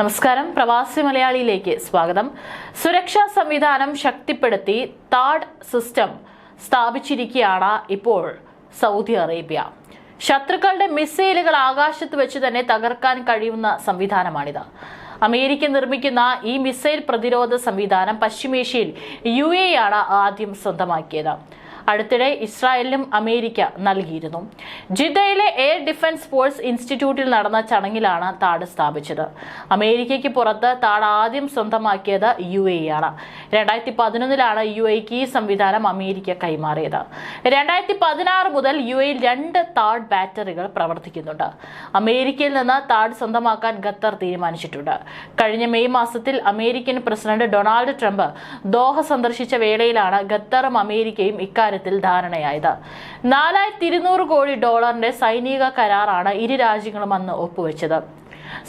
നമസ്കാരം. പ്രവാസി മലയാളിയിലേക്ക് സ്വാഗതം. സുരക്ഷാ സംവിധാനം ശക്തിപ്പെടുത്തി താഡ് സിസ്റ്റം സ്ഥാപിച്ചിരിക്കുകയാണ് ഇപ്പോൾ സൗദി അറേബ്യ. ശത്രുക്കളുടെ മിസൈലുകൾ ആകാശത്ത് വെച്ച് തന്നെ തകർക്കാൻ കഴിയുന്ന സംവിധാനമാണിത്. അമേരിക്ക നിർമ്മിക്കുന്ന ഈ മിസൈൽ പ്രതിരോധ സംവിധാനം പശ്ചിമേഷ്യയിൽ യു എ ആണ് ആദ്യം സ്വന്തമാക്കിയത്. അടുത്തിടെ ഇസ്രായേലിനും അമേരിക്ക നൽകിയിരുന്നു. ജിദ്ദയിലെ എയർ ഡിഫൻസ് ഫോഴ്സ് ഇൻസ്റ്റിറ്റ്യൂട്ടിൽ നടന്ന ചടങ്ങിലാണ് താട് സ്ഥാപിച്ചത്. അമേരിക്കയ്ക്ക് പുറത്ത് താട് ആദ്യം സ്വന്തമാക്കിയത് യു എ ആണ്. രണ്ടായിരത്തി പതിനൊന്നിലാണ് യു എക്ക് ഈ സംവിധാനം അമേരിക്ക കൈമാറിയത്. രണ്ടായിരത്തി പതിനാറ് മുതൽ യു എയിൽ രണ്ട് താഡ് ബാറ്ററികൾ പ്രവർത്തിക്കുന്നുണ്ട്. അമേരിക്കയിൽ നിന്ന് താഡ് സ്വന്തമാക്കാൻ ഖത്തർ തീരുമാനിച്ചിട്ടുണ്ട്. കഴിഞ്ഞ മെയ് മാസത്തിൽ American president Donald Trump Doha സന്ദർശിച്ച വേളയിലാണ് ഖത്തറും അമേരിക്കയും ഇക്കാര്യത്തിൽ ധാരണയായത്. നാലായിരത്തി ഇരുന്നൂറ് കോടി ഡോളറിന്റെ സൈനിക കരാറാണ് ഇരു രാജ്യങ്ങളും അന്ന് ഒപ്പുവെച്ചത്.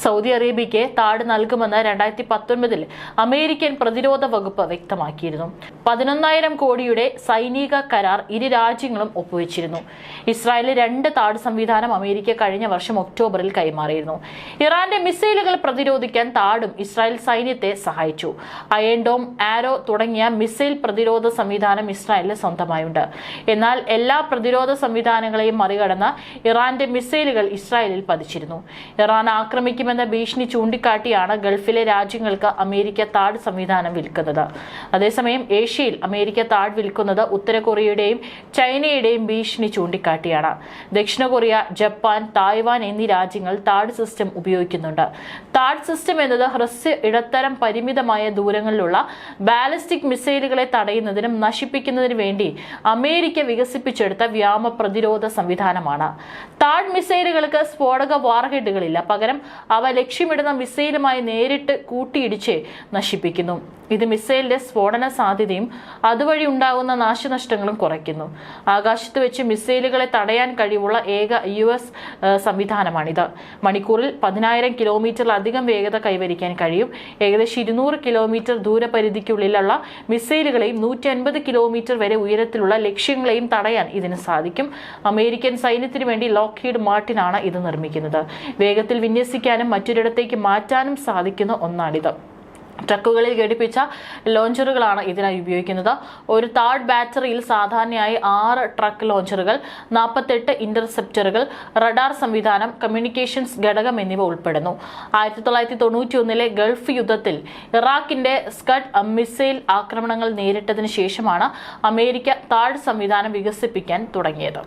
സൗദി അറേബ്യയ്ക്ക് താട് നൽകുമെന്ന് രണ്ടായിരത്തി പത്തൊൻപതിൽ അമേരിക്കൻ പ്രതിരോധ വകുപ്പ് വ്യക്തമാക്കിയിരുന്നു. പതിനൊന്നായിരം കോടിയുടെ സൈനിക കരാർ ഇരു രാജ്യങ്ങളും ഒപ്പുവെച്ചിരുന്നു. ഇസ്രായേൽ രണ്ട് താട് സംവിധാനം അമേരിക്ക കഴിഞ്ഞ വർഷം ഒക്ടോബറിൽ കൈമാറിയിരുന്നു. ഇറാന്റെ മിസൈലുകൾ പ്രതിരോധിക്കാൻ താടും ഇസ്രായേൽ സൈന്യത്തെ സഹായിച്ചു. അയൻഡോം ആരോ തുടങ്ങിയ മിസൈൽ പ്രതിരോധ സംവിധാനം ഇസ്രായേലിന് സ്വന്തമായുണ്ട്. എന്നാൽ എല്ലാ പ്രതിരോധ സംവിധാനങ്ങളെയും മറികടന്ന് ഇറാന്റെ മിസൈലുകൾ ഇസ്രായേലിൽ പതിച്ചിരുന്നു. ഇറാൻ ആക്രമിക്കുമെന്ന ഭീഷണി ചൂണ്ടിക്കാട്ടിയാണ് ഗൾഫിലെ രാജ്യങ്ങൾക്ക് അമേരിക്ക താഡ് സംവിധാനം വിൽക്കുന്നത്. അതേസമയം ഏഷ്യയിൽ അമേരിക്ക താഡ് വിൽക്കുന്നത് ഉത്തര കൊറിയയുടെയും ചൈനയുടെയും ഭീഷണി ചൂണ്ടിക്കാട്ടിയാണ്. ദക്ഷിണ കൊറിയ ജപ്പാൻ തായ്വാൻ എന്നീ രാജ്യങ്ങൾ താഡ് സിസ്റ്റം ഉപയോഗിക്കുന്നുണ്ട്. താഡ് സിസ്റ്റം എന്നത് ഹ്രസ്വ ഇടത്തരം പരിമിതമായ ദൂരങ്ങളിലുള്ള ബാലിസ്റ്റിക് മിസൈലുകളെ തടയുന്നതിനും നശിപ്പിക്കുന്നതിനും വേണ്ടി അമേരിക്ക വികസിപ്പിച്ചെടുത്ത വ്യാമ പ്രതിരോധ സംവിധാനമാണ്. താഡ് മിസൈലുകൾക്ക് സ്ഫോടക വാർഹെഡുകളില്ല. പകരം അവ ലക്ഷ്യമിടുന്ന മിസൈലുമായി നേരിട്ട് കൂട്ടിയിടിച്ച് നശിപ്പിക്കുന്നു. ഇത് മിസൈലിന്റെ സ്ഫോടന സാധ്യതയും അതുവഴി ഉണ്ടാകുന്ന നാശനഷ്ടങ്ങളും കുറയ്ക്കുന്നു. ആകാശത്ത് വെച്ച് മിസൈലുകളെ തടയാൻ കഴിവുള്ള ഏക യു എസ് സംവിധാനമാണിത്. മണിക്കൂറിൽ പതിനായിരം കിലോമീറ്ററിലധികം വേഗത കൈവരിക്കാൻ കഴിയും. ഏകദേശം ഇരുന്നൂറ് കിലോമീറ്റർ ദൂരപരിധിക്കുള്ളിലുള്ള മിസൈലുകളെയും നൂറ്റി അൻപത് കിലോമീറ്റർ വരെ ഉയരത്തിലുള്ള ലക്ഷ്യങ്ങളെയും തടയാൻ ഇതിന് സാധിക്കും. അമേരിക്കൻ സൈന്യത്തിന് വേണ്ടി ലോക്ക്ഹീഡ് മാർട്ടിനാണ് ഇത് നിർമ്മിക്കുന്നത്. വേഗത്തിൽ വിന്യസിക്കാനും മറ്റൊരിടത്തേക്ക് മാറ്റാനും സാധിക്കുന്ന ഒന്നാണിത്. ട്രക്കുകളിൽ ഘടിപ്പിച്ച ലോഞ്ചറുകളാണ് ഇതിനായി ഉപയോഗിക്കുന്നത്. ഒരു താഡ് ബാറ്ററിയിൽ സാധാരണയായി ആറ് ട്രക്ക് ലോഞ്ചറുകൾ നാൽപ്പത്തെട്ട് ഇന്റർസെപ്റ്ററുകൾ റഡാർ സംവിധാനം കമ്മ്യൂണിക്കേഷൻസ് ഘടകം എന്നിവ ഉൾപ്പെടുന്നു. ആയിരത്തി തൊള്ളായിരത്തി തൊണ്ണൂറ്റി ഒന്നിലെ ഗൾഫ് യുദ്ധത്തിൽ ഇറാഖിന്റെ സ്കഡ് മിസൈൽ ആക്രമണങ്ങൾ നേരിട്ടതിന് ശേഷമാണ് അമേരിക്ക താഡ് സംവിധാനം വികസിപ്പിക്കാൻ തുടങ്ങിയത്.